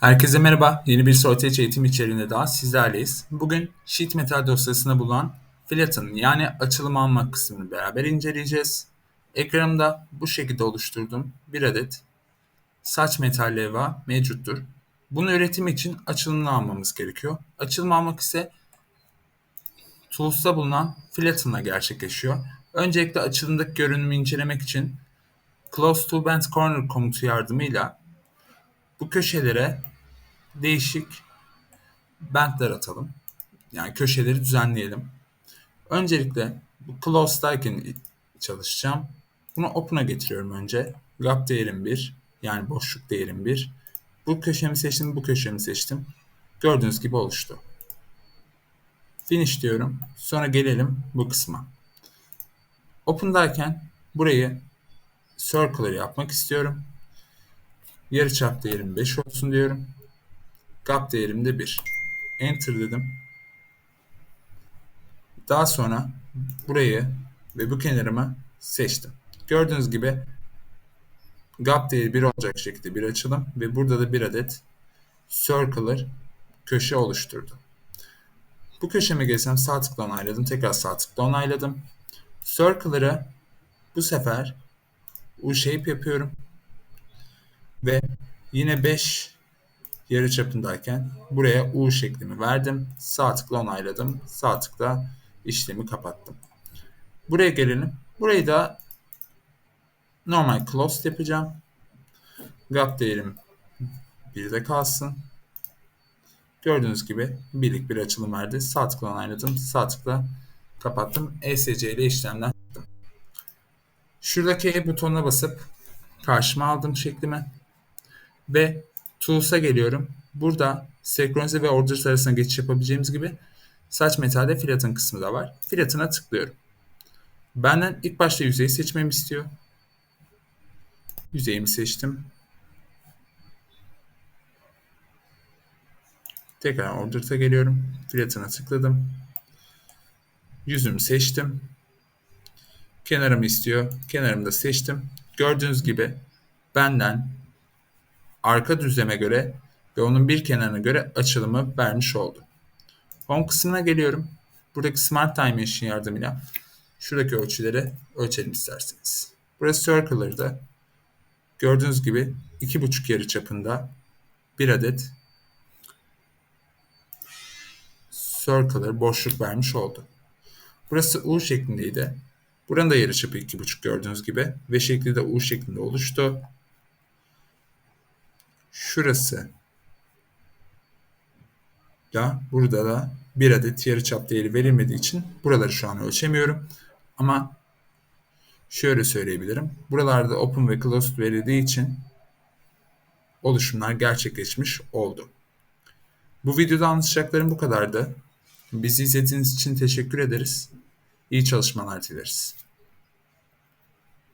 Herkese merhaba. Yeni bir Sorteç eğitim içeriğinde daha sizlerleyiz. Bugün Sheet Metal dosyasında bulunan Flatten yani açılım alma kısmını beraber inceleyeceğiz. Ekranımda bu şekilde oluşturduğum bir adet saç metal levha mevcuttur. Bunu üretim için açılımını almamız gerekiyor. Açılım almak ise Tools'ta bulunan Flatten'la gerçekleşiyor. Öncelikle açılımdaki görünümü incelemek için Close to Bend Corner komutu yardımıyla bu köşelere değişik bentler atalım. Yani köşeleri düzenleyelim. Öncelikle bu close'dayken çalışacağım. Bunu open'a getiriyorum önce. Gap değerim 1. Yani boşluk değerim 1. Bu köşemi seçtim, bu köşemi seçtim. Gördüğünüz gibi oluştu. Finish diyorum. Sonra gelelim bu kısma. Open'dayken burayı circular yapmak istiyorum. Yarıçap değerim 5 olsun diyorum. Gap değerim de 1. Enter dedim. Daha sonra burayı ve bu kenarımı seçtim. Gördüğünüz gibi gap değeri 1 olacak şekilde bir açılım ve burada da bir adet circular köşe oluşturdu. Bu köşeme gelsem sağ tıkla onayladım. Tekrar sağ tıkla onayladım. Circle'ları bu sefer U-shape yapıyorum. Ve yine 5 yarı çapındayken buraya U şeklimi verdim. Sağ tıkla onayladım. Sağ tıkla işlemi kapattım. Buraya gelelim. Burayı da normal close yapacağım. Gap değerim 1'de kalsın. Gördüğünüz gibi birlik bir açılım verdi. Sağ tıkla onayladım. Sağ tıkla kapattım. ESC ile işlemden çıktım. Şuradaki E butonuna basıp karşıma aldım şeklimi. Ve Tools'a geliyorum. Burada senkronize ve orders arasında geçiş yapabileceğimiz gibi saç metalde flatten kısmı da var. Flatten'a tıklıyorum. Benden ilk başta yüzeyi seçmemi istiyor. Yüzeyimi seçtim. Tekrar order'a geliyorum. Flatten'a tıkladım. Yüzümü seçtim. Kenarımı istiyor. Kenarımı da seçtim. Gördüğünüz gibi benden arka düzleme göre ve onun bir kenarına göre açılımı vermiş oldu. Home kısmına geliyorum. Buradaki Smart Dimension yardımıyla şuradaki ölçüleri ölçelim isterseniz. Burası Circular'da gördüğünüz gibi 2,5 yarı çapında bir adet Circular boşluk vermiş oldu. Burası U şeklindeydi. Buranın da yarıçapı 2,5 gördüğünüz gibi ve şekli de U şeklinde oluştu şurası da burada da bir adet yarıçap değeri verilmediği için buraları şu an ölçemiyorum. Ama şöyle söyleyebilirim. Buralarda open ve closed verildiği için oluşumlar gerçekleşmiş oldu. Bu videoda anlatacaklarım bu kadardı. Bizi izlediğiniz için teşekkür ederiz. İyi çalışmalar dileriz.